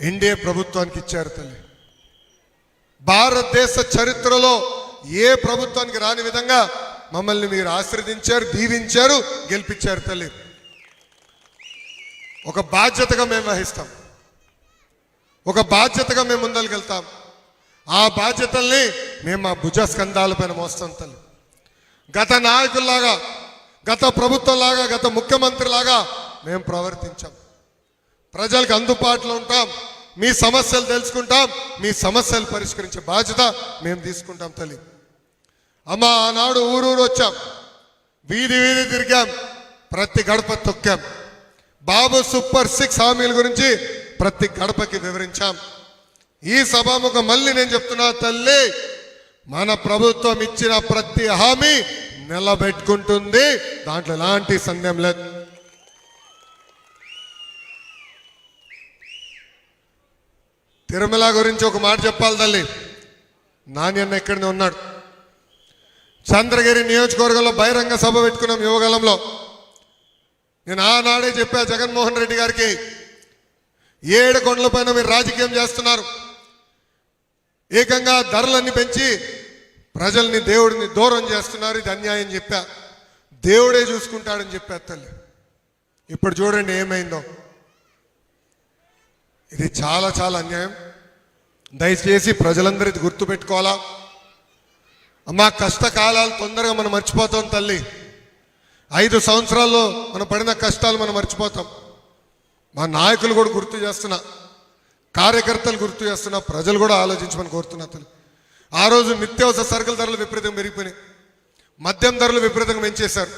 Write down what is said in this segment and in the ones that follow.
NDA ప్రభుత్వానికి ఇచ్చారు తల్లి. భారతదేశ చరిత్రలో ఏ ప్రభుత్వానికి రాని విధంగా మమ్మల్ని మీరు ఆశీర్వదించారు దీవించారు గెలిపించారు తల్లి. ఒక బాధ్యతగా మేము వహిస్తాం. ఒక బాధ్యతగా మేము ముందరికెళ్తాం. ఆ బాధ్యతల్ని మేము మా భుజస్కంధాలపైన మోస్తాం తల్లి. గత నాయకుల్లాగా గత ప్రభుత్వంలాగా గత ముఖ్యమంత్రిలాగా మేము ప్రవర్తించాం. ప్రజలకు అందుబాటులో ఉంటాం. మీ సమస్యలు తెలుసుకుంటాం. మీ సమస్యలు పరిష్కరించే బాధ్యత మేము తీసుకుంటాం తల్లి. అమ్మ ఆనాడు ఊరూరు వచ్చాం. వీధి వీధి తిరిగాం. ప్రతి గడప తొక్కాం. బాబు సూపర్ సిక్స్ హామీల గురించి ప్రతి గడపకి వివరించాం. ఈ సభాముఖం మళ్ళీ నేను చెప్తున్నా తల్లి మన ప్రభుత్వం ఇచ్చిన ప్రతి హామీ నిలబెట్టుకుంటుంది. దాంట్లో ఎలాంటి సందేహం లేదు. తిరుమల గురించి ఒక మాట చెప్పాలి తల్లి. నాణ్యన్న ఇక్కడనే ఉన్నాడు. చంద్రగిరి నియోజకవర్గంలో బహిరంగ సభ పెట్టుకున్నాం యువగలంలో నేను ఆనాడే చెప్పా జగన్మోహన్ రెడ్డి గారికి ఏడు కొండల పైన మీరు రాజకీయం చేస్తున్నారు. ఏకంగా ధరలన్నీ పెంచి ప్రజల్ని దేవుడిని దూరం చేస్తున్నారు ఇది అన్యాయం చెప్పా. దేవుడే చూసుకుంటాడని చెప్పా తల్లి. ఇప్పుడు చూడండి ఏమైందో. ఇది చాలా చాలా అన్యాయం. దయచేసి ప్రజలందరూ ఇది గుర్తుపెట్టుకోవాలా? అమ్మా కష్టకాలాలు తొందరగా మనం మర్చిపోతాం తల్లి. ఐదు సంవత్సరాల్లో మనం పడిన కష్టాలు మనం మర్చిపోతాం. మా నాయకులు కూడా గుర్తు చేస్తున్నా కార్యకర్తలు గుర్తు చేస్తున్నా ప్రజలు కూడా ఆలోచించమని కోరుతున్నా తల్లి. ఆ రోజు నిత్యావసర సరుకుల ధరలు విపరీతంగా పెరిగిపోయినాయి. మద్యం ధరలు విపరీతంగా పెంచేశారు.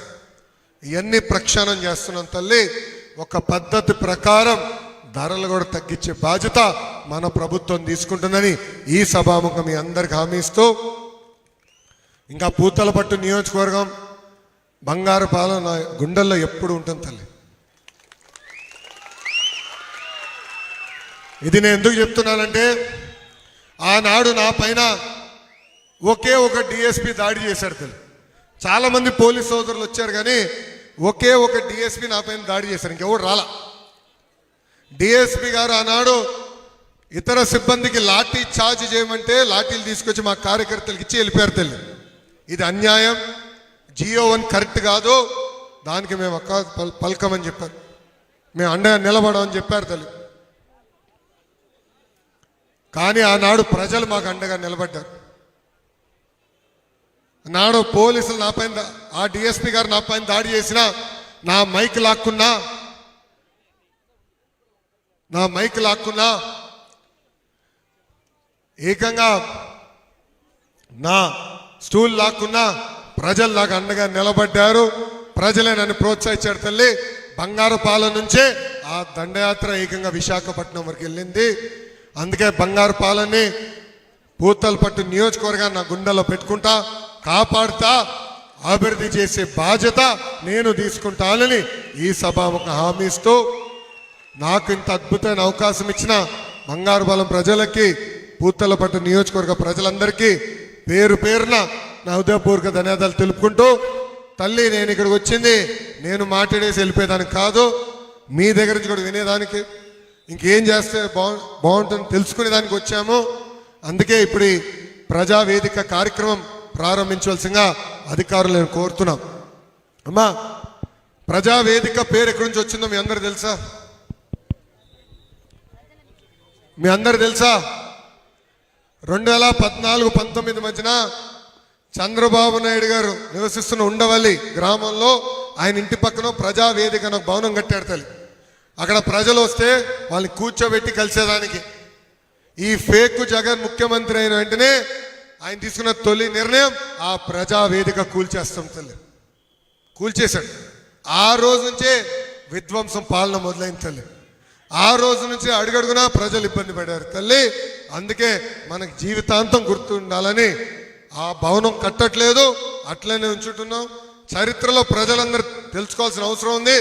ఇవన్నీ ప్రక్షాళన చేస్తున్నాం తల్లి. ఒక పద్ధతి ప్రకారం ధరలు కూడా తగ్గించే బాధ్యత మన ప్రభుత్వం తీసుకుంటుందని ఈ సభాముఖం మీ అందరికి హామీ ఇస్తూ ఇంకా పూతలపట్టు నియోజకవర్గం బంగారు పాలన నా గుండెల్లో ఎప్పుడు ఉంటుంది తల్లి. ఇది నేను ఎందుకు చెప్తున్నానంటే ఆనాడు నా పైన ఒకే ఒక డిఎస్పి దాడి చేశాడు తల్లి. చాలామంది పోలీస్ సోదరులు వచ్చారు కానీ ఒకే ఒక డిఎస్పి నా పైన దాడి చేశారు. ఇంకెవడు రాలా? డిఎస్పి గారు ఆనాడు ఇతర సిబ్బందికి లాఠీ చార్జ్ చేయమంటే లాఠీలు తీసుకొచ్చి మా కార్యకర్తలకు ఇచ్చి వెళ్ళిపోయారు తల్లి. ఇది అన్యాయం. జియో వన్ కరెక్ట్ కాదు. దానికి మేము అక్క పల్- పలకమని చెప్పారు. మేము అండగా నిలబడమని చెప్పారు తల్లి. కానీ ఆనాడు ప్రజలు మాకు అండగా నిలబడ్డారు. నాడు పోలీసులు నా పైన ఆ డిఎస్పి గారు నా పైన దాడి చేసిన నా మైక్ లాక్కున్నా నా మైక్ లాక్కున్నా. ఏకంగా నా స్టూల్ లాక్కున్నా ప్రజలు నాకు అండగా నిలబడ్డారు. ప్రజలే నన్ను ప్రోత్సహించారు తల్లి. బంగారు పాలన నుంచే ఆ దండయాత్ర ఏకంగా విశాఖపట్నం వరకు వెళ్ళింది. అందుకే బంగారు పాలని పూతలపట్టు నియోజకవర్గాన్ని నా గుండెలో పెట్టుకుంటా కాపాడుతా అభివృద్ధి చేసే బాధ్యత నేను తీసుకుంటానని ఈ సభాముఖ హామీ ఇస్తూ నాకు ఇంత అద్భుతమైన అవకాశం ఇచ్చిన బంగారు బలం ప్రజలకి పూతలపట్టు నియోజకవర్గ ప్రజలందరికీ పేరు పేరున నా హృదయపూర్వక ధన్యవాదాలు తెలుపుకుంటూ తల్లి నేను ఇక్కడికి వచ్చింది నేను మాట్లాడేసి వెళ్ళిపోయేదానికి కాదు మీ దగ్గర నుంచి కూడా వినేదానికి ఇంకేం చేస్తే బాగు బాగుంటుంది తెలుసుకునేదానికి వచ్చాము. అందుకే ఇప్పుడు ప్రజావేదిక కార్యక్రమం ప్రారంభించవలసిందిగా అధికారులు నేను కోరుతున్నాం. అమ్మా ప్రజావేదిక పేరు ఎక్కడి నుంచి వచ్చిందో మీ అందరూ తెలుసా? మీ అందరు తెలుసా? రెండు వేల పద్నాలుగు పంతొమ్మిది మధ్యన చంద్రబాబు నాయుడు గారు నివసిస్తున్న ఉండవల్లి గ్రామంలో ఆయన ఇంటి పక్కన ప్రజావేదిక భవనం కట్టాడు తల్లి. అక్కడ ప్రజలు వస్తే వాళ్ళని కూర్చోబెట్టి కలిసేదానికి. ఈ ఫేక్ జగన్ ముఖ్యమంత్రి అయిన వెంటనే ఆయన తీసుకున్న తొలి నిర్ణయం ఆ ప్రజావేదిక కూల్చేస్తాం తల్లి. కూల్చేశాడు. ఆ రోజు నుంచే విధ్వంసం పాలన మొదలైంది తల్లి. ఆ రోజు నుంచి అడుగడుగునా ప్రజలు ఇబ్బంది పడారు తల్లి. అందుకే మనకు జీవితాంతం గుర్తు ఉండాలని ఆ భవనం కట్టట్లేదు అట్లనే ఉంచుతున్నాం. చరిత్రలో ప్రజలందరూ తెలుసుకోవాల్సిన అవసరం ఉంది.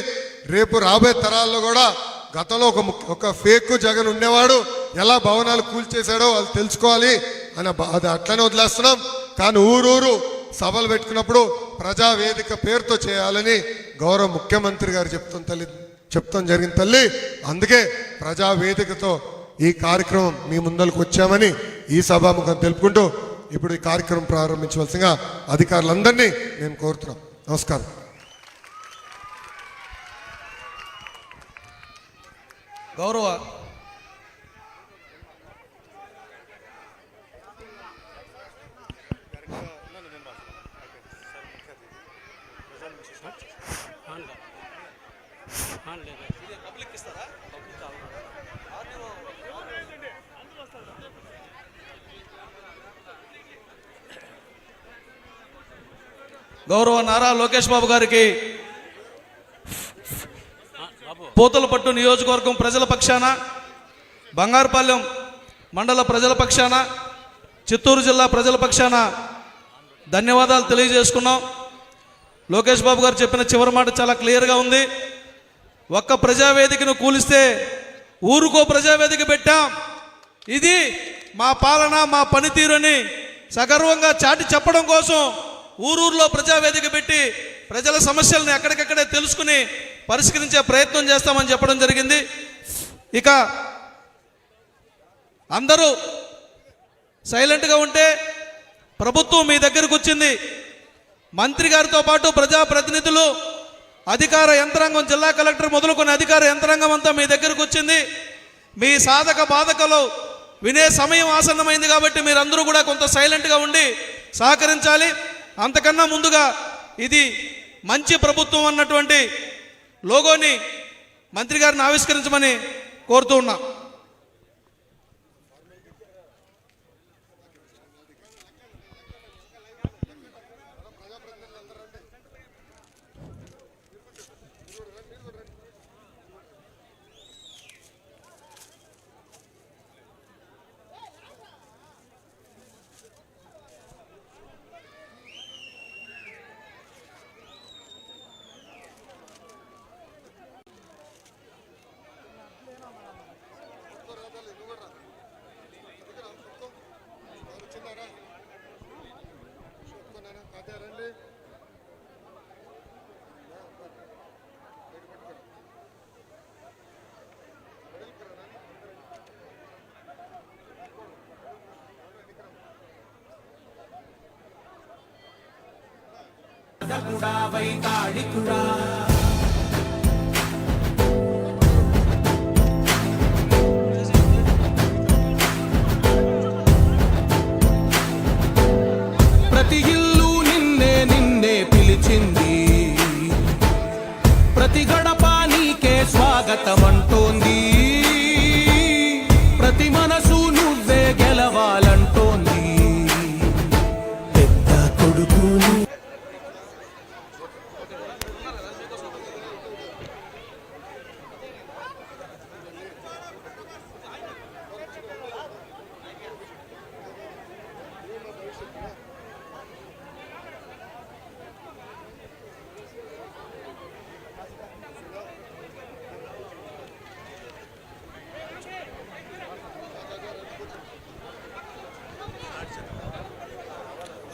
రేపు రాబోయే తరాల్లో కూడా గతంలో ఒక ఒక ఫేక్ జగన్ ఉండేవాడు ఎలా భవనాలు కూల్చేశాడో వాళ్ళు తెలుసుకోవాలి అని అది అట్లనే వదిలేస్తున్నాం. కానీ ఊరూరు సభలు పెట్టుకున్నప్పుడు ప్రజావేదిక పేరుతో చేయాలని గౌరవ ముఖ్యమంత్రి గారు చెప్తాం తల్లి చెప్తాం జరిగింది తల్లి. అందుకే ప్రజావేదికతో ఈ కార్యక్రమం మీ ముందరకు వచ్చామని ఈ సభాముఖం తెలుపుకుంటూ ఇప్పుడు ఈ కార్యక్రమం ప్రారంభించవలసిందిగా అధికారులందరినీ నేను కోరుతున్నాం. నమస్కారం. గౌరవ గౌరవ నారా లోకేష్ బాబు గారికి పోతలపట్టు నియోజకవర్గం ప్రజల పక్షాన బంగారుపాలెం మండల ప్రజల పక్షాన చిత్తూరు జిల్లా ప్రజల పక్షాన ధన్యవాదాలు తెలియజేసుకున్నాం. లోకేష్ బాబు గారు చెప్పిన చివరి మాట చాలా క్లియర్గా ఉంది. ఒక్క ప్రజావేదికను కూలిస్తే ఊరుకో ప్రజావేదిక పెట్టాం. ఇది మా పాలన మా పనితీరుని సగర్వంగా చాటి చెప్పడం కోసం ఊరూరులో ప్రజావేదిక పెట్టి ప్రజల సమస్యలను ఎక్కడికక్కడే తెలుసుకుని పరిష్కరించే ప్రయత్నం చేస్తామని చెప్పడం జరిగింది. ఇక అందరూ సైలెంట్గా ఉంటే ప్రభుత్వం మీ దగ్గరకు వచ్చింది. మంత్రి గారితో పాటు ప్రజాప్రతినిధులు అధికార యంత్రాంగం జిల్లా కలెక్టర్ మొదలుకొని అధికార యంత్రాంగం అంతా మీ దగ్గరకు వచ్చింది. మీ సాధక బాధకలు వినే సమయం ఆసన్నమైంది కాబట్టి మీరందరూ కూడా కొంత సైలెంట్గా ఉండి సహకరించాలి. అంతకన్నా ముందుగా ఇది మంచి ప్రభుత్వం అన్నటువంటి లోగోని మంత్రి గారిని ఆవిష్కరించమని కోరుతూ ఉన్నాం. ప్రతి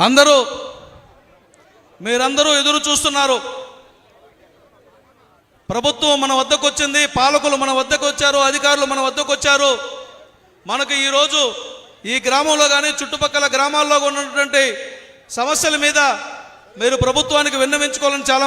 అందరూ మీరందరూ ఎదురు చూస్తున్నారు. ప్రభుత్వం మన వద్దకు వచ్చింది పాలకులు మన వద్దకు వచ్చారు అధికారులు మన వద్దకు వచ్చారు మనకు ఈరోజు ఈ గ్రామంలో కానీ చుట్టుపక్కల గ్రామాల్లో ఉన్నటువంటి సమస్యల మీద మీరు ప్రభుత్వానికి విన్నవించుకోవాలని చాలా